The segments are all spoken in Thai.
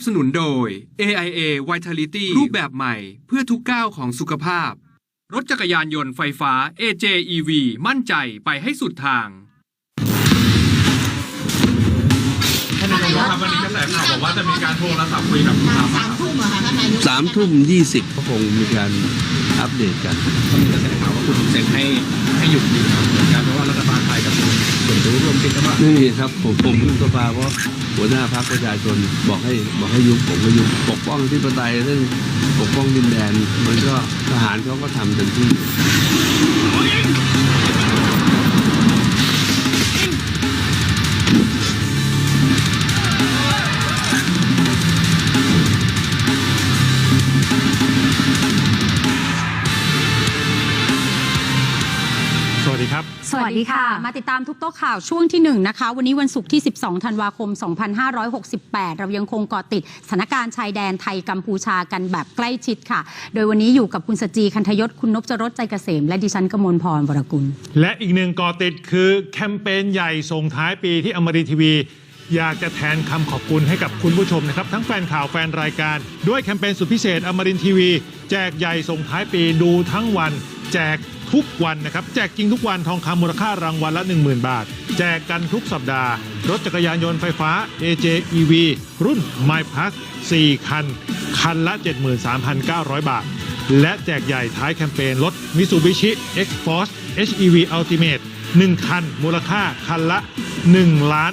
บสนุนโดย AIA Vitality รูปแบบใหม่เพื่อทุกก้าวของสุขภาพ รถจักรยานยนต์ไฟฟ้า AJ EV มั่นใจไปให้สุดทาง ท่านนายกครับวันนี้กระแสข่าวบอกว่าจะมีการโทรศัพท์คุยกับคุณทรัมป์สามทุ่มอะค่ะท่านนายกสามทุ่มยี่สิบก็คงมีการอัปเดตกันก็มีกระแสข่าวว่าคุณเซ็นให้ให้หยุดยิงเหมือนกันเพราะว่ารัฐบาลไทยกับส่วนตัวรวมติดกันว่าไม่มีครับผมผมยุบสภาเพราะหัวหน้าพรรคประชาชนบอกให้บอกให้ยุบผมก็ยุบปกป้องที่ปไตยเรื่องปกป้องดินแดน มันก็ทหารเขาก็ทำเต็มที่ วัสดีค่ะ มาติดตามทุกโต๊ะข่าวช่วงที่ 1 นะคะ วันนี้วันศุกร์ที่ 12 ธันวาคม 2568 เรายังคงเกาะติดสถานการณ์ชายแดนไทยกัมพูชากันแบบใกล้ชิดค่ะ โดยวันนี้อยู่กับคุณสจีคันธยศ คุณนพจรสใจเกษม และดิฉันกมลพรวรกุล และอีกหนึ่งก่อติดคือแคมเปญใหญ่ส่งท้ายปีที่อมรินทร์ทีวี อยากจะแทนคำขอบคุณให้กับคุณผู้ชมนะครับทั้งแฟนข่าวแฟนรายการ ด้วยแคมเปญสุดพิเศษอมรินทร์ทีวี แจกใหญ่ส่งท้ายปีดูทั้งวัน แจก ทุกวันนะครับ แจกจริงทุกวันทองคำมูลค่ารางวัลละ 10,000 บาท แจกกันทุกสัปดาห์ รถจักรยานยนต์ไฟฟ้า AJ EV รุ่น My Plus 4 คัน คันละ 73,900 บาท และแจกใหญ่ท้ายแคมเปญรถ Mitsubishi X-Force HEV Ultimate 1 คัน มูลค่าคันละ1ล้าน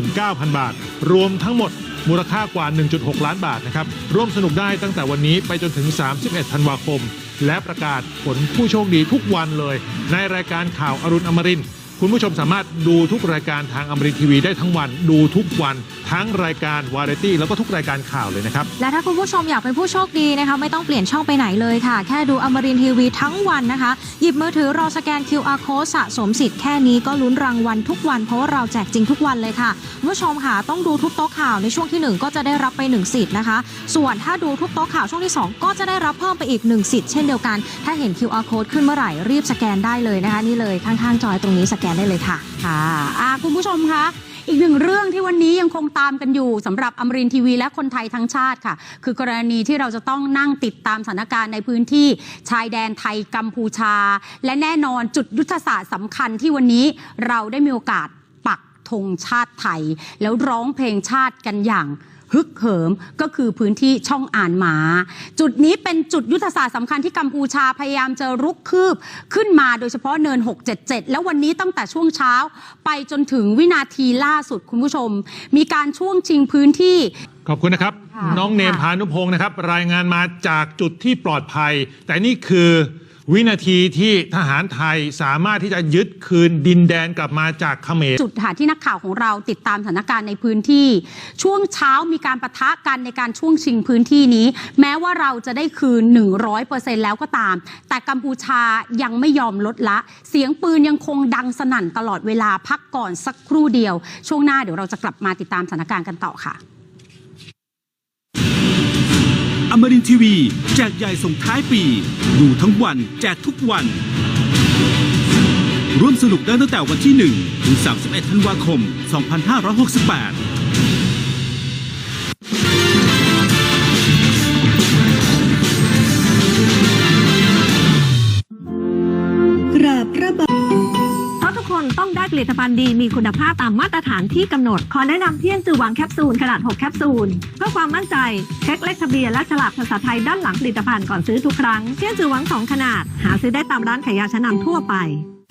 59,000 บาท รวมทั้งหมด มูลค่ากว่า 1.6 ล้านบาทนะครับ ร่วมสนุกได้ตั้งแต่วันนี้ไปจนถึง 31 ธันวาคม และประกาศผลผู้โชคดีทุกวันเลย ในรายการข่าวอรุณอมรินทร์ คุณผู้ชมสามารถดูทุกรายการทางอมรินทร์ทีวีได้ทั้งวันดูทุกวันทั้งรายการวาไรตี้แล้วก็ทุกรายการข่าวเลยนะครับ และถ้าคุณผู้ชมอยากเป็นผู้โชคดีนะคะไม่ต้องเปลี่ยนช่องไปไหนเลยค่ะ แค่ดูอมรินทีวีทั้งวันนะคะ หยิบมือถือรอสแกน QR code สะสมสิทธิ์แค่นี้ก็ลุ้นรางวัลทุกวันเพราะว่าเราแจกจริงทุกวันเลยค่ะคุณผู้ชมค่ะต้องดูทุกโต๊ะข่าวในช่วงที่ 1 ก็จะได้รับไป 1 สิทธิ์นะคะ ส่วนถ้าดูทุกโต๊ะข่าวช่วงที่ 2 ก็จะได้รับเพิ่มไปอีก 1 สิทธิ์เช่นเดียวกัน ถ้าเห็น QR code ขึ้นเมื่อไหร่รีบสแกนได้เลยนะคะ นี่เลยข้างๆจอยตรงนี้สแกนได้เลยค่ะค่ะอ่าคุณผู้ชมคะอีกหนึ่งเรื่องที่วันนี้ยังคงตามกันอยู่สำหรับอมรินทีวีและคนไทยทั้งชาติค่ะ คือกรณีที่เราจะต้องนั่งติดตามสถานการณ์ในพื้นที่ชายแดนไทยกัมพูชา และแน่นอนจุดยุทธศาสตร์สำคัญที่วันนี้เราได้มีโอกาสปักธงชาติไทย แล้วร้องเพลงชาติกันอย่าง ฮึกเหิมก็คือพื้นที่ช่องอ่านหมา จุดนี้เป็นจุดยุทธศาสตร์สำคัญที่กัมพูชาพยายามจะรุกคืบขึ้นมาโดยเฉพาะเนิน 677 แล้ววันนี้ตั้งแต่ช่วงเช้า ไปจนถึงวินาทีล่าสุดคุณผู้ชม มีการช่วงชิงพื้นที่ ขอบคุณนะครับค่ะน้องเนมค่ะพานุพงศ์นะครับ รายงานมาจากจุดที่ปลอดภัย แต่นี่คือ วินาทีที่ทหารไทยสามารถที่จะยึดคืนดินแดนกลับมาจากเขมร จุดค่ะที่นักข่าวของเราติดตามสถานการณ์ในพื้นที่ ช่วงเช้ามีการประทะกันในการช่วงชิงพื้นที่นี้ แม้ว่าเราจะได้คืน 100%แล้วก็ตาม แต่กัมพูชายังไม่ยอมลดละ เสียงปืนยังคงดังสนั่นตลอดเวลาพักก่อนสักครู่เดียว ช่วงหน้าเดี๋ยวเราจะกลับมาติดตามสถานการณ์กันต่อค่ะ มรินทีวี แจกใหญ่ส่งท้ายปี ดูทั้งวันแจกทุกวัน ร่วมสนุกได้ตั้งแต่วันที่ 1 ถึง 31 ธันวาคม 2568 ลิตภัณฑ์ดีมีคุณภาพตามมาตรฐานที่กำหนด ขอแนะนำเที่ยงจือหวังแคปซูลขนาด 6 แคปซูล เพื่อความมั่นใจ เช็คเลขทะเบียนและฉลากภาษาไทยด้านหลังผลิตภัณฑ์ก่อนซื้อทุกครั้ง เที่ยงจือหวัง 2 ขนาด หาซื้อได้ตามร้านขายยาชั้นนำทั่วไป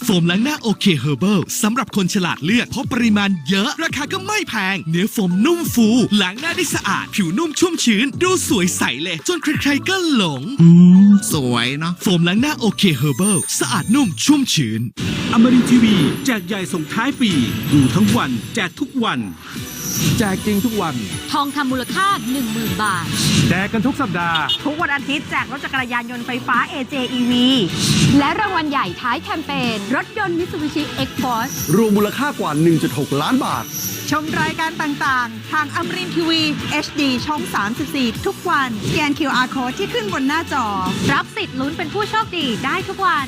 โฟมล้างหน้าโอเคเฮอร์เบิลสำหรับคนฉลาดเลือก เพราะปริมาณเยอะ ราคาก็ไม่แพง เนื้อโฟมนุ่มฟูล้างหน้าได้สะอาด ผิวนุ่มชุ่มชื้น ดูสวยใสเลย จนใครๆก็หลงอืมสวยเนาะโฟมล้างหน้าโอเคเฮอร์เบิลสะอาดนุ่มชุ่มชื้น อมรินทีวี แจกใหญ่ส่งท้ายปีดูทั้งวัน แจกทุกวัน แจกจริงทุกวัน ทองคำมูลค่า 10,000 บาท แจกกันทุกสัปดาห์ ทุกวันอาทิตย์แจกรถจักรยานยนต์ไฟฟ้า AJ EV และรางวัลใหญ่ท้ายแคมเปญรถยนต์ Mitsubishi X-Force รวมมูลค่ากว่า 1.6 ล้านบาท ชมรายการต่างๆ ทางอมรินทีวี HD ช่อง 34 ทุกวันสแกน QR Code ที่ขึ้นบนหน้าจอ รับสิทธิ์ลุ้นเป็นผู้โชคดีได้ทุกวัน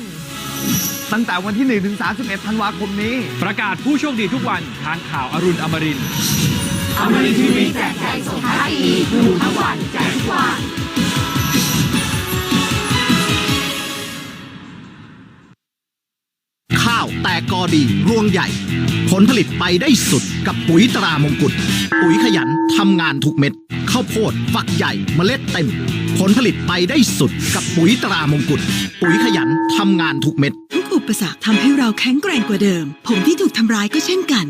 ตั้งแต่วันที่ 1 ถึง 31 ธันวาคมนี้ ประกาศผู้โชคดีทุกวัน ทางข่าวอรุณอมรินทร์ข้าวแตกก กอดีรวงใหญ่ ผลผลิตไปได้สุดกับปุ๋ยตรามงกุฎปุ๋ยขยันทำงานทุกเม็ดข้าวโพดฝักใหญ่เมล็ดเต็ม ผลผลิตไปได้สุดกับปุ๋ยตรามงกุฎปุ๋ยขยันทำงานทุกเม็ดทุกอุปสรรคทำให้เราแข็งแกร่งกว่าเดิม ผมที่ถูกทำร้ายก็เช่นกัน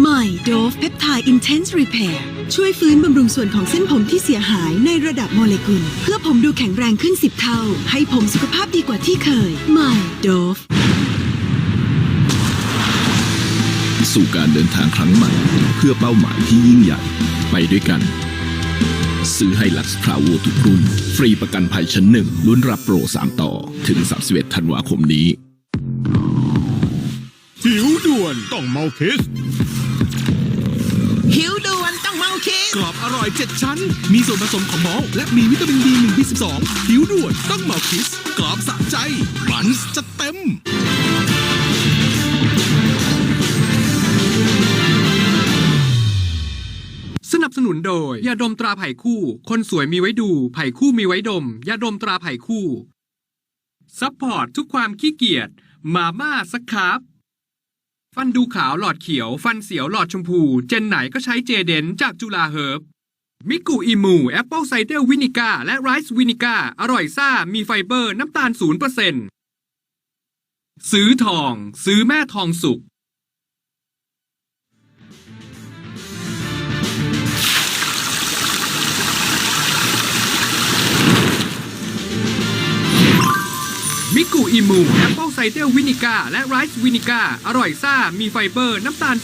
ใหม่ Dove Peptide Intense Repair ช่วยฟื้นบำรุงส่วนของเส้นผมที่เสียหายในระดับโมเลกุล เพื่อผมดูแข็งแรงขึ้น 10 เท่า ให้ผมสุขภาพดีกว่าที่เคยใหม่ Dove สู่การเดินทางครั้งใหม่ เพื่อเป้าหมายที่ยิ่งใหญ่ ไปด้วยกัน ซื้อให้ลักซ์พราวทุกรุ่น ฟรีประกันภัยชั้นหนึ่งลุ้นรับโปร 3 ต่อ ถึง 31 ธันวาคมนี้หิวด่วนต้องเมาคิสหิวด่วนต้องเมาคิสกรอบอร่อย7ชั้น มีส่วนผสมของมอลต์และมีวิตามิน B1 B12 หิวด่วนต้องเมาคิสกรอบสะใจบันส์จะเต็ม สนุนโดยยาดมตราไผ่คู่ คนสวยมีไว้ดูไผ่คู่มีไว้ดมยาดมตราไผ่คู่ซัพพอร์ตทุกความขี้เกียจมาม่าสักครับ ฟันดูขาวหลอดเขียว ฟันเสียวหลอดชมพู เจนไหนก็ใช้เจเดนจากจุฬาเฮิร์บมิกุอิมูแอปเปิลไซเดอร์วินิก้าและไรซ์วินิก้าอร่อยซ่า มีไฟเบอร์น้ำตาล0%ซื้อทอง ซื้อแม่ทองสุก มิกุอิมูแอปเปิลไซเดอร์วินิก้าและไรซ์วินิก้าอร่อยซ่า มีไฟเบอร์น้ำตาล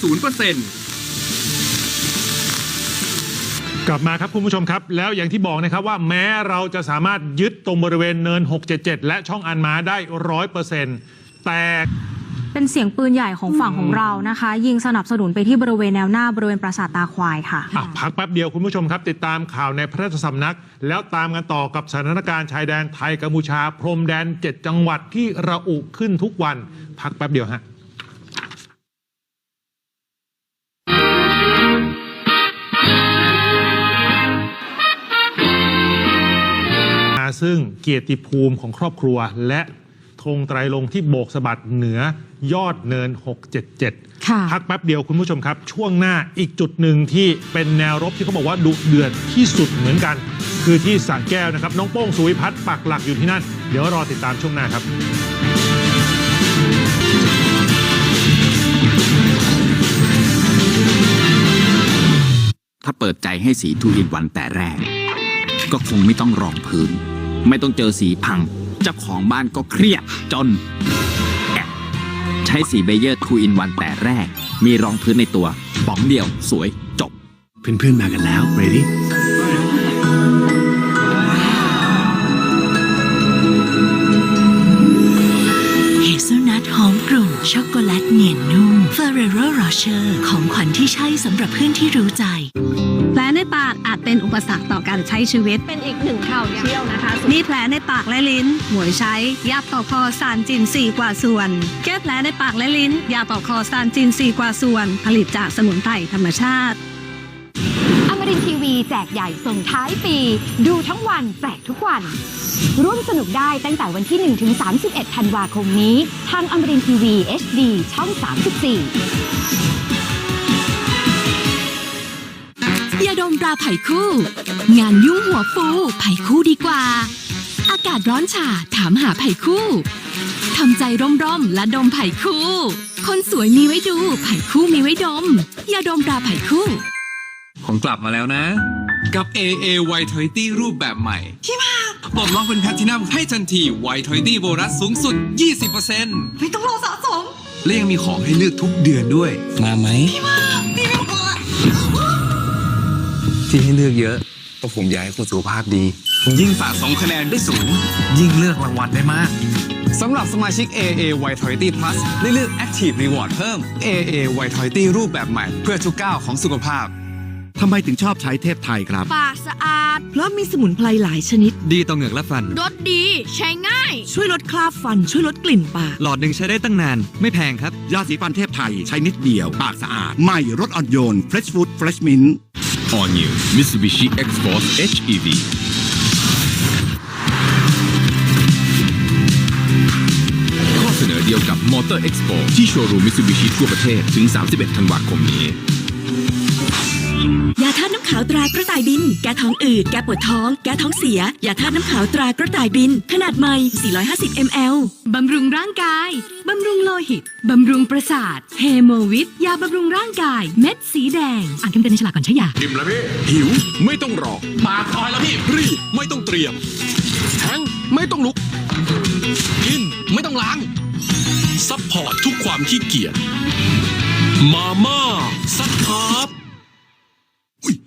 0%กลับมาครับคุณผู้ชมครับ แล้วอย่างที่บอกนะครับว่าแม้เราจะสามารถยึดตรงบริเวณเนิน 677 และช่องอันม้าได้ร้อยเปอร์เซ็นต์แต่ เป็นเสียงปืนใหญ่ของฝั่งของเรานะคะ ยิงสนับสนุนไปที่บริเวณแนวหน้าบริเวณปราสาทตาควายค่ะ อะพักแป๊บเดียวคุณผู้ชมครับ ติดตามข่าวในพระราชสำนัก แล้วตามกันต่อกับสถานการณ์ชายแดนไทยกัมพูชา พรมแดน 7 จังหวัดที่ระอุขึ้นทุกวัน พักแป๊บเดียวฮะซึ่งเกียรติภูมิของครอบครัวและธงไตรลงค์ที่โบกสะบัดเหนือ ยอดเนิน 677 ค่ะ พักแป๊บเดียวคุณผู้ชมครับ ช่วงหน้าอีกจุดหนึ่งที่เป็นแนวรบที่เขาบอกว่าดุเดือดที่สุดเหมือนกัน คือที่สระแก้วนะครับ น้องโป้งสุวิพัฒน์ปักหลักอยู่ที่นั่น เดี๋ยวรอติดตามช่วงหน้าครับ ถ้าเปิดใจให้สีทูอินวันแต่แรก ก็คงไม่ต้องรองพื้น ไม่ต้องเจอสีพัง เจ้าของบ้านก็เครียดจนแอะ ใช้สีเบเยอร์ทูอินวันแต่แรก มีรองพื้นในตัวป๋องเดียวสวยจบ เพื่อนๆมากันแล้ว ready เฮเซลนัทหอมกรุ่นช็อกโกแลตเนียนนุ่ม Ferrero Rocher ของขวัญที่ใช่สำหรับเพื่อนที่รู้ใจ แผลในปากอาจเป็นอุปสรรคต่อการใช้ชีวิต เป็นอีกหนึ่งข่าวเที่ยวนะคะมีแผลในปากและลิ้น หมวยใช้ ยาต่อคอซานจินสี่กว่าส่วน แก้แผลในปากและลิ้น ยาต่อคอซานจินสี่กว่าส่วน ผลิตจากสมุนไพรธรรมชาติอมรินทีวีแจกใหญ่ส่งท้ายปี ดูทั้งวันแจกทุกวัน ร่วมสนุกได้ตั้งแต่วันที่ 1 ถึง 31 ธันวาคมนี้ ทางอมรินทีวี HD ช่อง 34 ยาดมตราไผ่คู่ งานยุ่งหัวฟูไผ่คู่ดีกว่า อากาศร้อนฉาถามหาไผ่คู่ทำใจร่มๆและดมไผ่คู่ คนสวยมีไว้ดูไผ่คู่มีไว้ดมยาดมตราไผ่คู่ ผมกลับมาแล้วนะ กับ AA Vitality รูปแบบใหม่ที่มาปลดล็อกเป็นแพลทินัมให้ทันที Vitality โบนัสสูงสุด 20%ไม่ต้องรอสะสมและยังมีของให้เลือกทุกเดือนด้วย มาไหม ที่ให้เลือกเยอะก็ผมอยากให้คุณสุขภาพดี ยิ่งสะสมคะแนนได้สูง ยิ่งเลือกรางวัลได้มากสำหรับสมาชิก AA Vitality Plus ได้เลือก Active Reward เพิ่ม AA Vitality รูปแบบใหม่เพื่อทุกก้าวของสุขภาพทำไมถึงชอบใช้เทพไทยครับ ปากสะอาด เพราะมีสมุนไพรหลายชนิด ดีต่อเหงือกและฟัน รสดี ใช้ง่าย ช่วยลดคราบฟัน ช่วยลดกลิ่นปาก หลอดหนึ่งใช้ได้ตั้งนาน ไม่แพงครับ ยาสีฟันเทพไทย ใช้นิดเดียว ปากสะอาด ใหม่ รสอ่อนโยน Fresh Food Fresh Mint All New Mitsubishi X-Force HEV ข้อเสนอเดียวกับ Motor Expo ที่โชว์รูมมิตซูบิชิทั่วประเทศถึง 31 ธันวาคมนี้ ขาวตรา กระต่ายบิน แก้ท้องอืด แก้ปวดท้อง แก้ท้องเสีย ยาธาตุน้ำขาวตรา กระต่ายบิน ขนาดใหม่ 450 ml บำรุงร่างกาย บำรุงโลหิต บำรุงประสาท เฮโมวิต ยาบำรุงร่างกาย เม็ดสีแดง อ่านคำเตือนในฉลากก่อนใช้ยาอิ่มแล้วพี่ หิว ไม่ต้องรอ ปากคอยแล้วพี่ รีบ ไม่ต้องเตรียมแทงไม่ต้องลุก กิน ไม่ต้องล้าง ซัพพอร์ตทุกความขี้เกียจ มาม่าซักครับ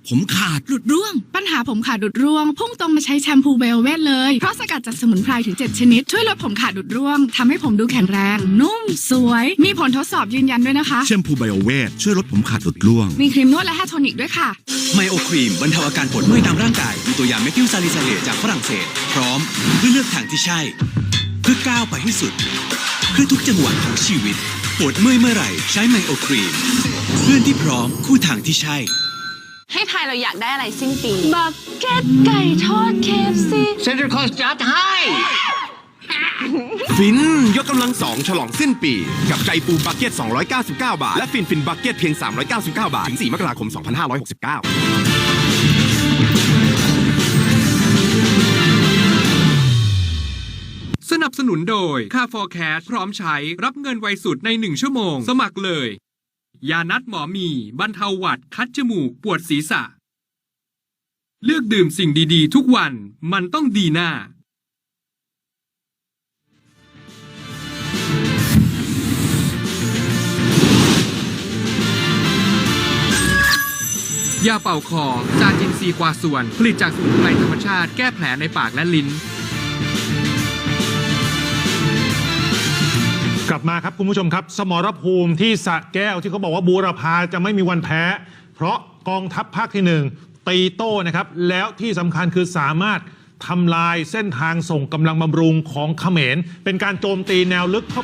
ผมขาด หลุดร่วง ปัญหาผมขาดหลุดร่วง พุ่งตรงมาใช้แชมพูไบโอเวทเลย เพราะสกัดจากสมุนไพรถึง 7 ชนิด ช่วยลดผมขาดหลุดร่วงทำให้ผมดูแข็งแรง นุ่ม สวย มีผลทดสอบยืนยันด้วยนะคะ แชมพูไบโอเวทช่วยลดผมขาดหลุดร่วง มีครีมนวดและแฮร์โทนิกด้วยค่ะ ไมโอครีมบรรเทาอาการปวดเมื่อยตามร่างกาย มีตัวอย่างเมทิลซาลิซาเลตจากฝรั่งเศส พร้อมเพื่อเลือกทางที่ใช่ เพื่อก้าวไปให้สุด เพื่อทุกจังหวะของชีวิต ปวดเมื่อยเมื่อไหร่ ใช้ไมโอครีม เพื่อนที่พร้อมคู่ทางที่ใช่ ให้ทายเราอยากได้อะไรสิ้นปี บักเก็ตไก่ทอดเคฟซี เซ็นทรัลคอสจัดให้ ฟินยกกำลังสองฉลองสิ้นปี กับใจปูบักเก็ต 299 บาท และฟินฟินบักเก็ตเพียง 399 บาท ถึง 4 มกราคม 2569สนับสนุนโดยค่า forecast พร้อมใช้รับเงินไวสุดใน 1 ชั่วโมง สมัครเลย ยานัดหมอมีบรรเทาหวัดคัดจมูกปวดศีรษะ เลือกดื่มสิ่งดีๆ ทุกวันมันต้องดีหน้า ยาเป่าคอ จาจินซีกวาส่วน ผลิตจากสมุนไพรธรรมชาติแก้แผลในปากและลิ้น กลับมาครับคุณผู้ชมครับ สมรภูมิที่สะแก้วที่เขาบอกว่าบูรพาจะไม่มีวันแพ้ เพราะกองทัพภาคที่หนึ่งตีโต้นะครับ แล้วที่สำคัญคือสามารถทำลายเส้นทางส่งกำลังบำรุงของเขมร เป็นการโจมตีแนวลึกเข้า